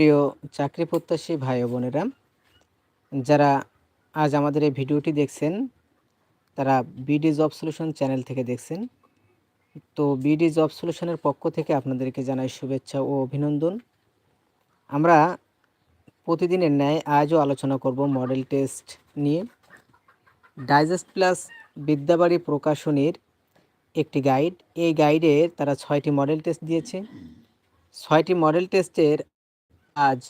প্রিয় চাকরি প্রত্যাশী ভাই বোনেরা, যারা আজ আমাদের এই ভিডিওটি দেখছেন, তারা বিডি জব সলিউশন চ্যানেল থেকে দেখছেন। তো বিডি জব সলিউশনের পক্ষ থেকে আপনাদেরকে জানাই শুভেচ্ছা ও অভিনন্দন। আমরা প্রতিদিনের ন্যায় আজও আলোচনা করব মডেল টেস্ট নিয়ে। ডাইজেস্ট প্লাস বিদ্যাবাড়ি প্রকাশনীর একটি গাইড। এই গাইডে তারা ছয়টি মডেল টেস্ট দিয়েছে। ছয়টি মডেল টেস্টের আজ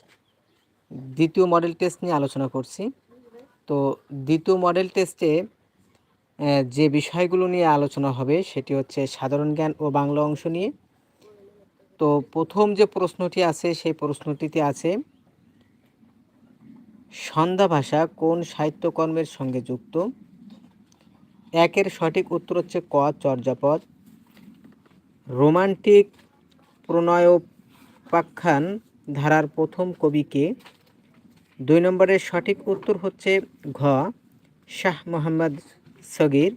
দ্বিতীয় মডেল টেস্ট নিয়ে আলোচনা করছি। তো দ্বিতীয় মডেল টেস্টে যে বিষয়গুলো নিয়ে আলোচনা হবে সেটি হচ্ছে সাধারণ জ্ঞান ও বাংলা অংশ নিয়ে। তো প্রথম যে প্রশ্নটি আছে, সেই প্রশ্নটিতে আছে, সন্ধ্যা ভাষা কোন সাহিত্যকর্মের সঙ্গে যুক্ত? একের সঠিক উত্তর হচ্ছে ক, চর্যাপদ। রোমান্টিক প্রণয়োপাখ্যান ধারার প্রথম কবিকে দুই নম্বরের সঠিক উত্তর হচ্ছে ঘ, শাহ মোহাম্মদ সগির।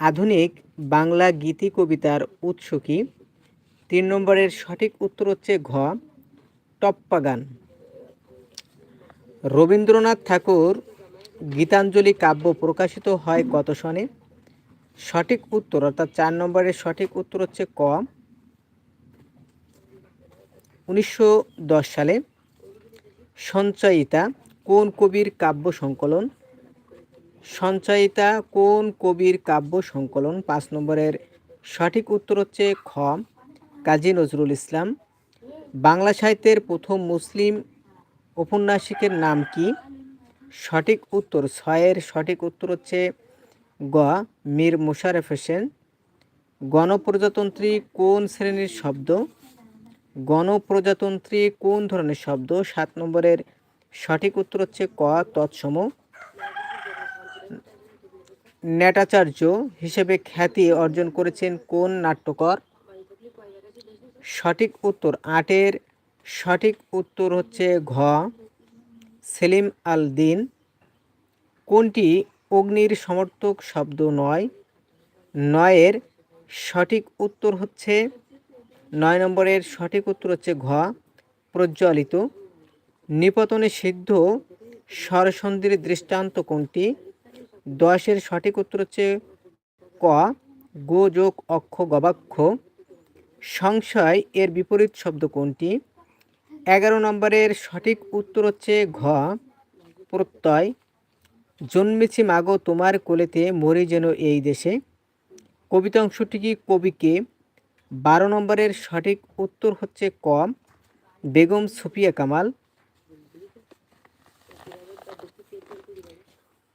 আধুনিক বাংলা গীতি কবিতার উৎস কি? তিন নম্বরের সঠিক উত্তর হচ্ছে ঘ টপ্পা গান রবীন্দ্রনাথ ঠাকুর গীতাঞ্জলি কাব্য প্রকাশিত হয় কত সনে? সঠিক উত্তর অর্থাৎ চার নম্বরের সঠিক উত্তর হচ্ছে ক উনিশশো দশ সালে সঞ্চয়িতা কোন কবির কাব্য সংকলন? সঞ্চয়িতা কোন কবির কাব্য সংকলন? পাঁচ নম্বরের সঠিক উত্তর হচ্ছে খ, কাজী নজরুল ইসলাম। বাংলা সাহিত্যের প্রথম মুসলিম ঔপন্যাসিকের নাম কি? সঠিক উত্তর, ছয়ের সঠিক উত্তর হচ্ছে গ, মীর মোশাররফ হোসেন। গণপ্রজাতন্ত্রী কোন শ্রেণির শব্দ? গণপ্রজাতন্ত্রী কোন ধরনের শব্দ? সাত নম্বরের সঠিক উত্তর হচ্ছে ক, তৎসম। নেটাচার্য হিসেবে খ্যাতি অর্জন করেছেন কোন নাট্যকর? সঠিক উত্তর আটের। সঠিক উত্তর হচ্ছে ঘ, সেলিম আল দিন। কোনটি অগ্নির সমর্থক শব্দ নয়? নয়ের সঠিক উত্তর হচ্ছে নয় নম্বরের সঠিক উত্তর হচ্ছে ঘ, প্রজ্বলিত। নিপতনে সিদ্ধ স্বরসন্ধির দৃষ্টান্ত কোনটি? দশের সঠিক উত্তর হচ্ছে ক, গো যোগ অক্ষ গবাক্ষ। সংশয় এর বিপরীত শব্দ কোনটি? এগারো নম্বরের সঠিক উত্তর হচ্ছে ঘ, প্রত্যয়। জন্মেছি মাগো তোমার কোলেতে, মরি যেন এই দেশে। কবিতা অংশটি কি কবিকে বারো নম্বরের সঠিক উত্তর হচ্ছে ক, বেগম সুফিয়া কামাল।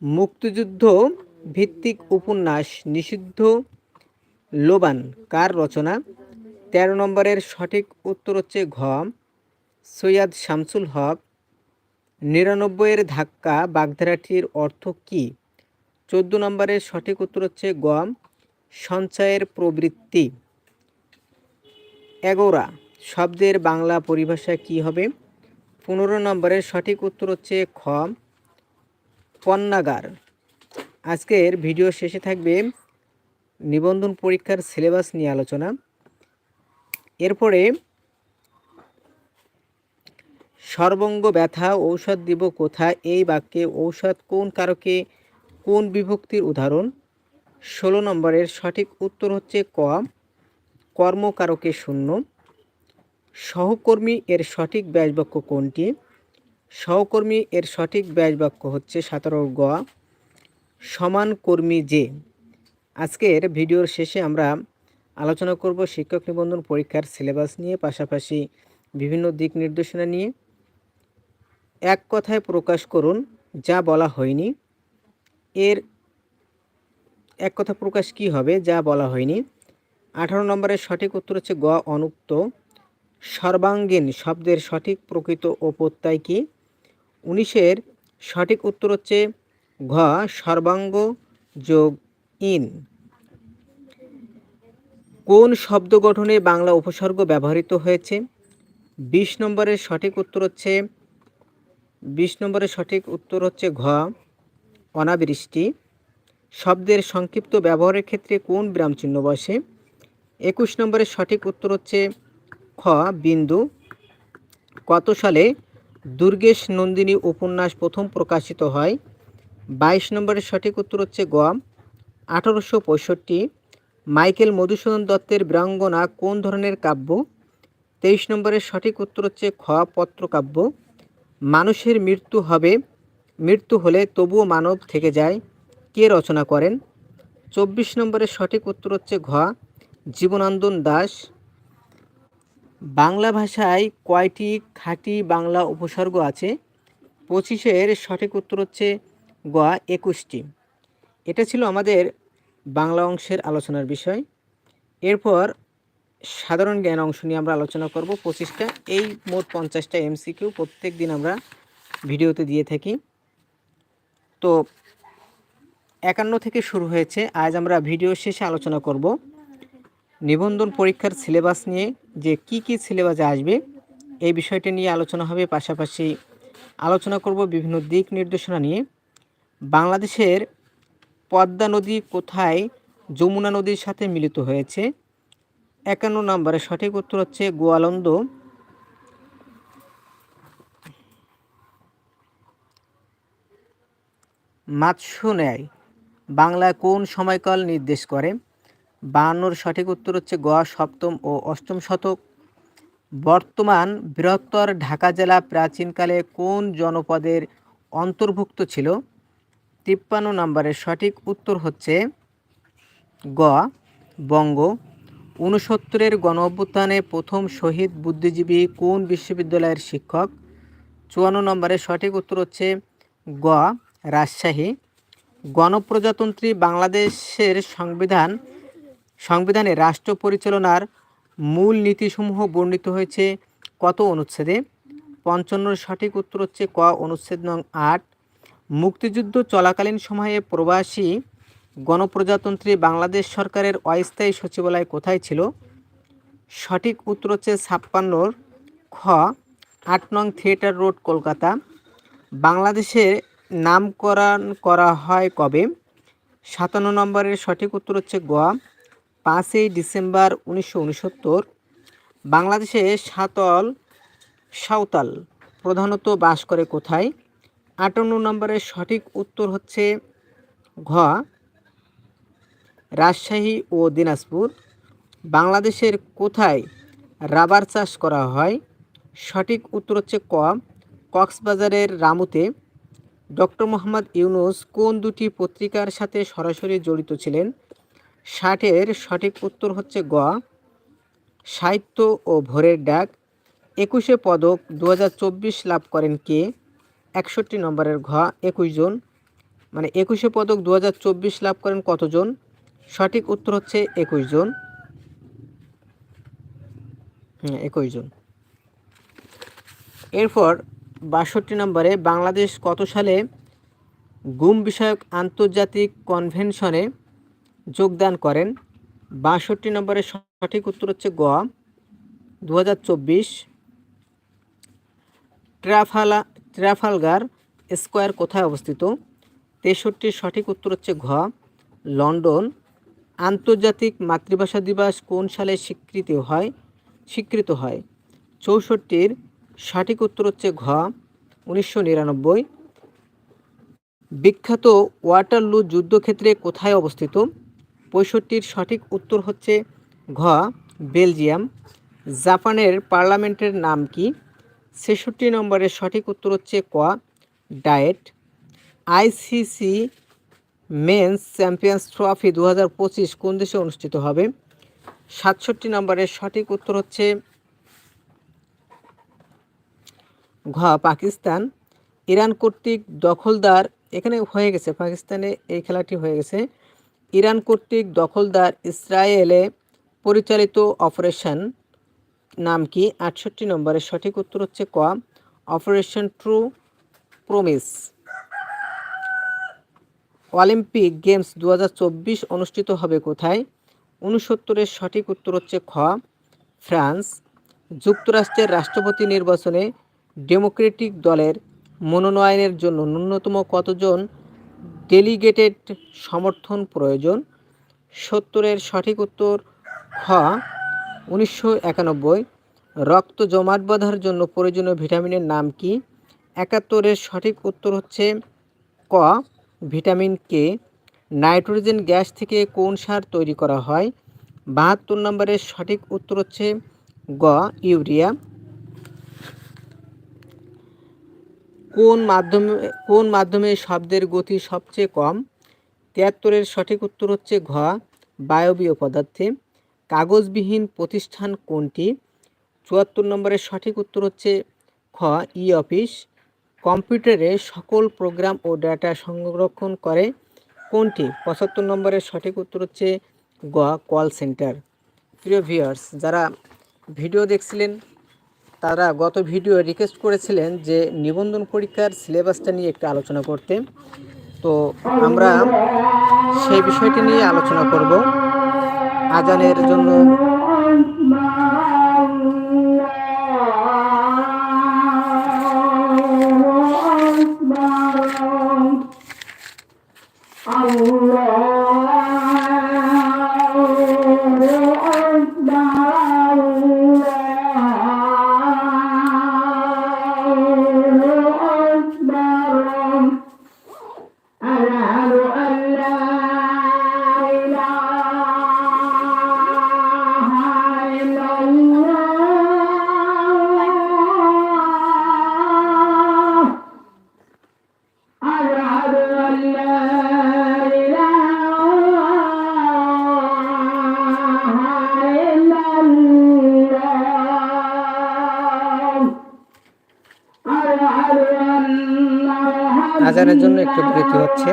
মুক্তিযুদ্ধ ভিত্তিক উপন্যাস নিষিদ্ধ, লোবান কার রচনা? তেরো নম্বরের সঠিক উত্তর হচ্ছে ঘ, সৈয়দ শামসুল হক। নিরানব্বইয়ের ধাক্কা বাগধারাটির অর্থ কী? চোদ্দ নম্বরের সঠিক উত্তর হচ্ছে গম সঞ্চয়ের প্রবৃত্তি। এগোরা। শব্দের বাংলা পরিভাষা কি হবে? পনেরো নম্বরের সঠিক উত্তর হচ্ছে খ। পণ্যাগার আজকের ভিডিও শেষে থাকবে নিবন্ধন পরীক্ষার সিলেবাস নিয়ে আলোচনা। এরপরে সর্বঙ্গ ব্যথা ঔষধ দিব কোথায়? এই বাক্যে ঔষধ কোন কারকে? কোন বিভক্তির উদাহরণ? ষোলো নম্বরের সঠিক উত্তর হচ্ছে ক। কর্মকারকে শূন্য। সহকর্মী এর সঠিক ব্যাসবাক্য কোনটি? সহকর্মী এর সঠিক ব্যাসবাক্য হচ্ছে সতেরো গ। সমান কর্মী যে। আজকের ভিডিওর শেষে আমরা আলোচনা করব শিক্ষক নিবন্ধন পরীক্ষার সিলেবাস নিয়ে, পাশাপাশি বিভিন্ন দিক নির্দেশনা নিয়ে। এক কথায় প্রকাশ করুন, যা বলা হয়নি। এর এক কথা প্রকাশ কি হবে, যা বলা হয়নি। আঠারো নম্বরের সঠিক উত্তর হচ্ছে গ, অনুক্ত। সর্বাঙ্গীন শব্দের সঠিক প্রকৃত ও প্রত্যয় কি? উনিশের সঠিক উত্তর হচ্ছে ঘ, সর্বাঙ্গ যোগ ইন। কোন শব্দ গঠনে বাংলা উপসর্গ ব্যবহৃত হয়েছে? বিশ নম্বরের সঠিক উত্তর হচ্ছে, বিশ নম্বরের সঠিক উত্তর হচ্ছে ঘ, অনাবৃষ্টি। শব্দের সংক্ষিপ্ত ব্যবহারের ক্ষেত্রে কোন বিরাম চিহ্ন বসে? একুশ নম্বরের সঠিক উত্তর হচ্ছে খ, বিন্দু। কত সালে দুর্গেশ নন্দিনী উপন্যাস প্রথম প্রকাশিত হয়? বাইশ নম্বরের সঠিক উত্তর হচ্ছে গ, আঠারোশো পঁয়ষট্টি। মাইকেল মধুসূদন দত্তের বীরাঙ্গনা কোন ধরনের কাব্য? তেইশ নম্বরের সঠিক উত্তর হচ্ছে খ, পত্রকাব্য। মানুষের মৃত্যু হবে, মৃত্যু হলে তবুও মানব থেকে যায়। কে রচনা করেন? চব্বিশ নম্বরের সঠিক উত্তর হচ্ছে ঘ জীবনান্দন দাস। বাংলা ভাষায় কয়টি খাঁটি বাংলা উপসর্গ আছে? পঁচিশের সঠিক উত্তর হচ্ছে গোয়া একুশটি। এটা ছিল আমাদের বাংলা অংশের আলোচনার বিষয়। এরপর সাধারণ জ্ঞান অংশ নিয়ে আমরা আলোচনা করব পঁচিশটা। এই মোট পঞ্চাশটা এমসিকিউ প্রত্যেক দিন আমরা ভিডিওতে দিয়ে থাকি। তো একান্ন থেকে শুরু হয়েছে। আজ আমরা ভিডিও শেষে আলোচনা করব। নিবন্ধন পরীক্ষার সিলেবাস নিয়ে যে কি কি সিলেবাসে আসবে, এই বিষয়টি নিয়ে আলোচনা হবে। পাশাপাশি আলোচনা করব বিভিন্ন দিক নির্দেশনা নিয়ে। বাংলাদেশের পদ্মা নদী কোথায় যমুনা নদীর সাথে মিলিত হয়েছে? একান্ন নম্বরে সঠিক উত্তর হচ্ছে গোয়ালন্দ। মাৎস্য ন্যায়, বাংলা কোন সময়কাল নির্দেশ করে? বায়ান্নর সঠিক উত্তর হচ্ছে গ সপ্তম ও অষ্টম শতক। বর্তমান বৃহত্তর ঢাকা জেলা প্রাচীনকালে কোন জনপদের অন্তর্ভুক্ত ছিল? তিপ্পান্ন নম্বরের সঠিক উত্তর হচ্ছে গ বঙ্গ। ঊনসত্তরের গণ অভ্যুত্থানে প্রথম শহীদ বুদ্ধিজীবী কোন বিশ্ববিদ্যালয়ের শিক্ষক? চুয়ান্ন নম্বরের সঠিক উত্তর হচ্ছে গ রাজশাহী। গণপ্রজাতন্ত্রী বাংলাদেশের সংবিধান সংবিধানে রাষ্ট্র পরিচালনার মূল নীতিসমূহ বর্ণিত হয়েছে কত অনুচ্ছেদে। পঞ্চান্নর সঠিক উত্তর হচ্ছে ক অনুচ্ছেদ নং আট। মুক্তিযুদ্ধ চলাকালীন সময়ে প্রবাসী গণপ্রজাতন্ত্রী বাংলাদেশ সরকারের অস্থায়ী সচিবালয় কোথায় ছিল? সঠিক উত্তর হচ্ছে ছাপ্পান্নর খ, আট নং থিয়েটার রোড, কলকাতা। বাংলাদেশের নামকরণ করা হয় কবে? সাতান্ন নম্বরের সঠিক উত্তর হচ্ছে গ পাঁচই ডিসেম্বর উনিশশো উনসত্তর, বাংলাদেশে সাতল, সাঁওতাল প্রধানত বাস করে কোথায়? আটান্ন নম্বরের সঠিক উত্তর হচ্ছে ঘ, রাজশাহী ও দিনাজপুর। বাংলাদেশের কোথায় রাবার চাষ করা হয়? সঠিক উত্তর হচ্ছে ক, কক্সবাজারের রামুতে। ডক্টর মোহাম্মদ ইউনুস কোন দুটি পত্রিকার সাথে সরাসরি জড়িত ছিলেন? ষাটের সঠিক উত্তর হচ্ছে গ। সাহিত্য ও ভোরের ডাক। একুশে পদক দু হাজার চব্বিশ লাভ করেন কে? একষট্টি নম্বরের ঘ, একুশ জন। মানে একুশে পদক দু হাজার চব্বিশ লাভ করেন কতজন? সঠিক উত্তর হচ্ছে একুশ জন। একুশ জন। এরপর বাষট্টি নম্বরে বাংলাদেশ কত সালে গুম বিষয়ক আন্তর্জাতিক কনভেনশনে যোগদান করেন। বাষট্টি নম্বরের সঠিক উত্তর হচ্ছে গ। দু হাজার চব্বিশ ট্রাফালা ট্রাফালগার স্কোয়ার কোথায় অবস্থিত? তেষট্টির সঠিক উত্তর হচ্ছে ঘ। লন্ডন। আন্তর্জাতিক মাতৃভাষা দিবস কোন সালে স্বীকৃত হয়? স্বীকৃত হয়। চৌষট্টির সঠিক উত্তর হচ্ছে ঘ, উনিশশো নিরানব্বই। বিখ্যাত ওয়াটারলু যুদ্ধক্ষেত্রে কোথায় অবস্থিত? পঁয়ষট্টির সঠিক উত্তর হচ্ছে ঘ, বেলজিয়াম। জাপানের পার্লামেন্টের নাম কি? ছেষট্টি নম্বরের সঠিক উত্তর হচ্ছে ক, diet. ICC men's champions trophy দু হাজার পঁচিশ কোন দেশে অনুষ্ঠিত হবে? সাতষট্টি নম্বরের সঠিক উত্তর হচ্ছে ঘ, পাকিস্তান। ইরান কর্তৃক দখলদার এখানে হয়ে গেছে, পাকিস্তানে এই খেলাটি হয়ে গেছে। ইরান কর্তৃক দখলদার ইসরায়েলে পরিচালিত অপারেশন নাম কি? আটষট্টি নম্বরের সঠিক উত্তর হচ্ছে ক। Operation true promise. Olympic games দু হাজার চব্বিশ অনুষ্ঠিত হবে কোথায়? উনসত্তরের সঠিক উত্তর হচ্ছে খ। ফ্রান্স। যুক্তরাষ্ট্রের রাষ্ট্রপতি নির্বাচনে ডেমোক্রেটিক দলের মনোনয়নের জন্য ন্যূনতম কতজন ডেলিগেটেড সমর্থন প্রয়োজন। সত্তরের সঠিক উত্তর খ উনিশশো একানব্বই। রক্ত জমাট বাঁধার জন্য প্রয়োজনীয় ভিটামিনের নাম কি? একাত্তরের সঠিক উত্তর হচ্ছে ক, ভিটামিন কে নাইট্রোজেন গ্যাস থেকে কোন সার তৈরি করা হয়? বাহাত্তর নম্বরের সঠিক উত্তর হচ্ছে গ, ইউরিয়া। কোন মাধ্যমে কোন মাধ্যমে শব্দের গতি সবচেয়ে কম? তিয়াত্তরের সঠিক উত্তর হচ্ছে ঘ, বায়বীয় পদার্থে। কাগজবিহীন প্রতিষ্ঠান কোনটি? চুয়াত্তর নম্বরের সঠিক উত্তর হচ্ছে খ ই অফিস কম্পিউটারে সকল প্রোগ্রাম ও ডেটা সংরক্ষণ করে। কোনটি? পঁচাত্তর নম্বরের সঠিক উত্তর হচ্ছে গ, কল সেন্টার। প্রিয় ভিউয়ার্স, যারা ভিডিও দেখছিলেন তারা গত ভিডিও রিকোয়েস্ট করেছিলেন যে নিবন্ধন পরীক্ষার সিলেবাসটা নিয়ে একটু আলোচনা করতে। তো আমরা সেই বিষয়টি নিয়ে আলোচনা করব। আজানের জন্য হচ্ছে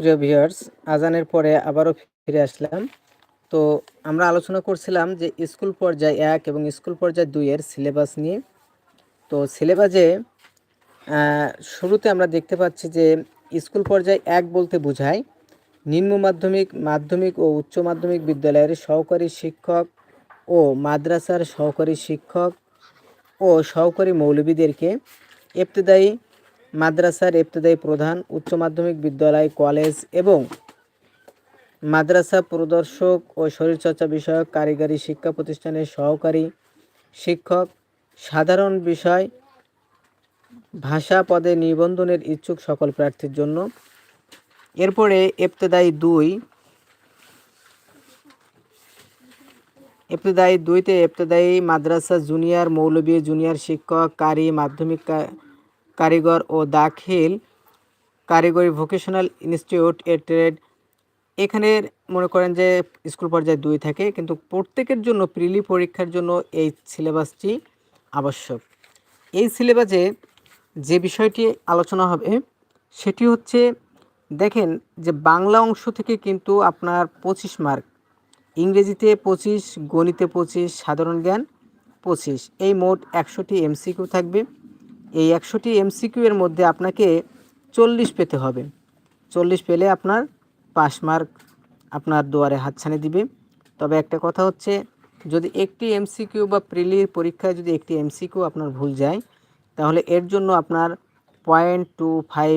প্রিয় ভিউয়ার্স আজানের পরে আবারও ফিরে আসলাম। তো আমরা আলোচনা করছিলাম যে স্কুল পর্যায়ে এক এবং স্কুল পর্যায়ে দুইয়ের সিলেবাস নিয়ে। তো সিলেবাসে শুরুতে আমরা দেখতে পাচ্ছি যে স্কুল পর্যায়ে এক বলতে বোঝায় নিম্ন মাধ্যমিক মাধ্যমিক ও উচ্চ মাধ্যমিক বিদ্যালয়ের সহকারী শিক্ষক ও মাদ্রাসার সহকারী শিক্ষক ও সহকারী মৌলবীদেরকে এফতেদায়ী মাদ্রাসার ইবতদায়ী প্রধান, উচ্চ মাধ্যমিক বিদ্যালয়, কলেজ এবং মাদ্রাসা প্রদর্শক ও শরীরচর্চা বিষয়ক কারিগরি শিক্ষা প্রতিষ্ঠানের সহকারী শিক্ষক। সাধারণ বিষয়, ভাষা পদে নিবন্ধনের ইচ্ছুক সকল প্রার্থীর জন্য। এরপরে এফতেদায়ী দুই এফতেদায়ী দুইতে এফতেদায়ী মাদ্রাসা জুনিয়র, মৌলবী, জুনিয়র শিক্ষক, কারি, মাধ্যমিক কারিগর ও দাখিল কারিগরি ভোকেশনাল ইনস্টিটিউট এ ট্রেড এখানে মনে করেন যে স্কুল পর্যায়ে দুই থাকে, কিন্তু প্রত্যেকের জন্য প্রিলি পরীক্ষার জন্য এই সিলেবাসটি আবশ্যক। এই সিলেবাসে যে বিষয়টি আলোচনা হবে, সেটি হচ্ছে, দেখেন যে বাংলা অংশ থেকে কিন্তু আপনার পঁচিশ মার্ক, ইংরেজিতে পঁচিশ, গণিতে পঁচিশ, সাধারণ জ্ঞান পঁচিশ, এই মোট একশোটি এমসিকিউ থাকবে। এই একশোটি এমসিকিউ এর মধ্যে আপনাকে চল্লিশ পেতে হবে। চল্লিশ পেলে আপনার পাস মার্ক আপনার দুয়ারে হাতছানি দিবে। তবে একটা কথা হচ্ছে, যদি একটি এমসিকিউ বা প্রিলির পরীক্ষায় যদি একটি এমসিকিউ আপনার ভুল যায়, তাহলে এর জন্য আপনার পয়েন্ট টু ফাইভ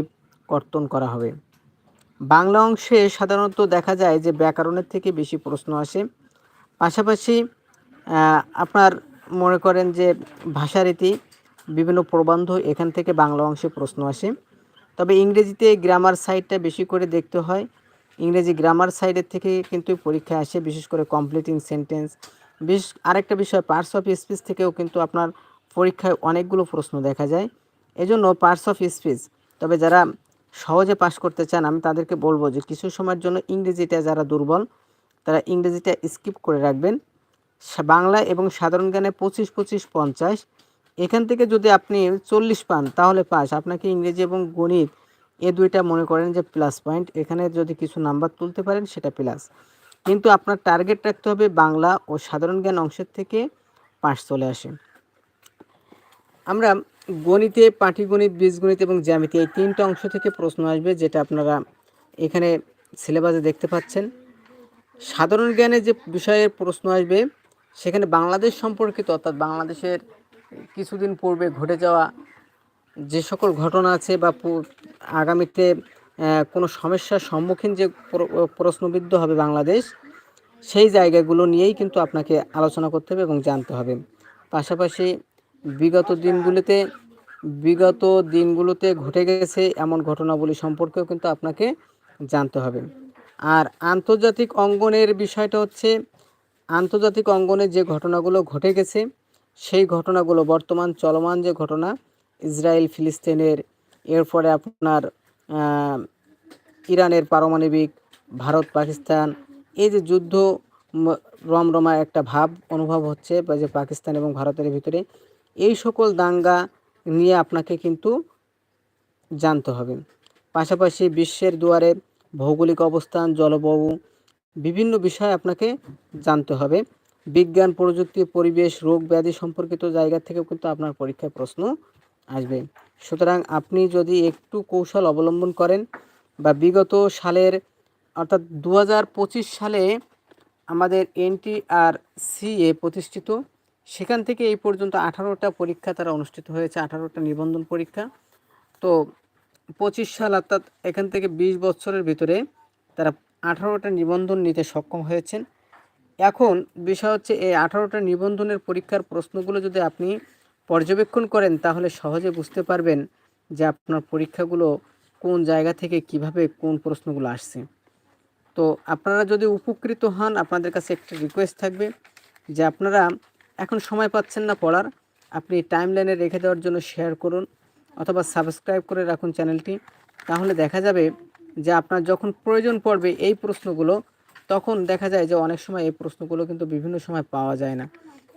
কর্তন করা হবে। বাংলা অংশে সাধারণত দেখা যায় যে ব্যাকরণের থেকে বেশি প্রশ্ন আসে। পাশাপাশি আপনার মনে করেন যে ভাষারীতি বিভিন্ন প্রবন্ধ এখান থেকে বাংলা অংশে প্রশ্ন আসে। তবে ইংরেজিতে গ্রামার সাইডটা বেশি করে দেখতে হয়। ইংরেজি গ্রামার সাইডের থেকে কিন্তু পরীক্ষা আসে, বিশেষ করে কমপ্লিটিং সেন্টেন্স বিশেষ আরেকটা বিষয় পার্টস অফ স্পিচ থেকেও কিন্তু আপনার পরীক্ষায় অনেকগুলো প্রশ্ন দেখা যায়। এজন্য পার্টস অফ স্পিচ তবে যারা সহজে পাশ করতে চান, আমি তাদেরকে বলব যে কিছু সময়ের জন্য ইংরেজিটা যারা দুর্বল, তারা ইংরেজিটা স্কিপ করে রাখবেন। বাংলা এবং সাধারণ জ্ঞানে পঁচিশ পঁচিশ, পঞ্চাশ। এখান থেকে যদি আপনি চল্লিশ পান, তাহলে পাস। আপনাকে ইংরেজি এবং গণিত এ দুইটা মনে করেন যে প্লাস পয়েন্ট এখানে যদি কিছু নাম্বার তুলতে পারেন, সেটা প্লাস কিন্তু আপনার টার্গেট রাখতে হবে বাংলা ও সাধারণ জ্ঞান অংশের থেকে পাস চলে আসে। আমরা গণিতে, পাটিগণিত, বীজগণিত এবং জ্যামিতি এই তিনটা অংশ থেকে প্রশ্ন আসবে যেটা আপনারা এখানে সিলেবাসে দেখতে পাচ্ছেন। সাধারণ জ্ঞানে যে বিষয়ের প্রশ্ন আসবে, সেখানে বাংলাদেশ সম্পর্কিত অর্থাৎ বাংলাদেশের কিছুদিন পূর্বে ঘটে যাওয়া যে সকল ঘটনা আছে বা আগামীতে কোনো সমস্যার সম্মুখীন যে প্রশ্নবিদ্ধ হবে বাংলাদেশ, সেই জায়গাগুলো নিয়েই কিন্তু আপনাকে আলোচনা করতে হবে এবং জানতে হবে। পাশাপাশি বিগত দিনগুলিতে, বিগত দিনগুলোতে ঘটে গেছে এমন ঘটনাবলী সম্পর্কেও কিন্তু আপনাকে জানতে হবে। আর আন্তর্জাতিক অঙ্গনের বিষয়টা হচ্ছে, আন্তর্জাতিক অঙ্গনে যে ঘটনাগুলো ঘটে গেছে সেই ঘটনাগুলো, বর্তমান চলমান যে ঘটনা, ইসরায়েল ফিলিস্তিনের, এরপরে আপনার ইরানের পারমাণবিক, ভারত, পাকিস্তান, এই যে যুদ্ধ রমরমা একটা ভাব, অনুভব হচ্ছে বা যে পাকিস্তান এবং ভারতের ভিতরে, এই সকল দাঙ্গা নিয়ে আপনাকে কিন্তু জানতে হবে। পাশাপাশি বিশ্বের দুয়ারে ভৌগোলিক অবস্থান, জলবায়ু, বিভিন্ন বিষয় আপনাকে জানতে হবে। বিজ্ঞান, প্রযুক্তি, পরিবেশ, রোগ ব্যাধি সম্পর্কিত জায়গা থেকেও কিন্তু আপনার পরীক্ষায় প্রশ্ন আসবে। সুতরাং আপনি যদি একটু কৌশল অবলম্বন করেন বা বিগত সালের, অর্থাৎ দু হাজার পঁচিশ সালে আমাদের এনটিআর সিএ প্রতিষ্ঠিত, সেখান থেকে এই পর্যন্ত আঠারোটা পরীক্ষা তারা অনুষ্ঠিত হয়েছে, আঠারোটা নিবন্ধন পরীক্ষা। তো পঁচিশ সাল অর্থাৎ এখান থেকে বিশ বছরের ভিতরে তারা আঠারোটা নিবন্ধন নিতে সক্ষম হয়েছেন। এখন বিষয় হচ্ছে এই আঠারোটা নিবন্ধনের পরীক্ষার প্রশ্নগুলো যদি আপনি পর্যবেক্ষণ করেন, তাহলে সহজে বুঝতে পারবেন যে আপনার পরীক্ষাগুলো কোন জায়গা থেকে কীভাবে কোন প্রশ্নগুলো আসছে। তো আপনারা যদি উপকৃত হন, আপনাদের কাছে একটা রিকোয়েস্ট থাকবে যে আপনারা এখন সময় পাচ্ছেন না পড়ার, আপনি টাইম লাইনে রেখে দেওয়ার জন্য শেয়ার করুন অথবা সাবস্ক্রাইব করে রাখুন চ্যানেলটি তাহলে দেখা যাবে যে আপনার যখন প্রয়োজন পড়বে এই প্রশ্নগুলো তখন দেখা যায় যে অনেক সময় এই প্রশ্নগুলো কিন্তু বিভিন্ন সময় পাওয়া যায় না।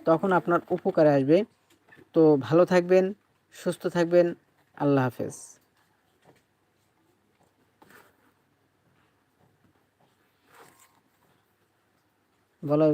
তখন আপনার উপকারে আসবে। তো ভালো থাকবেন, সুস্থ থাকবেন। আল্লাহ হাফেজ। বলো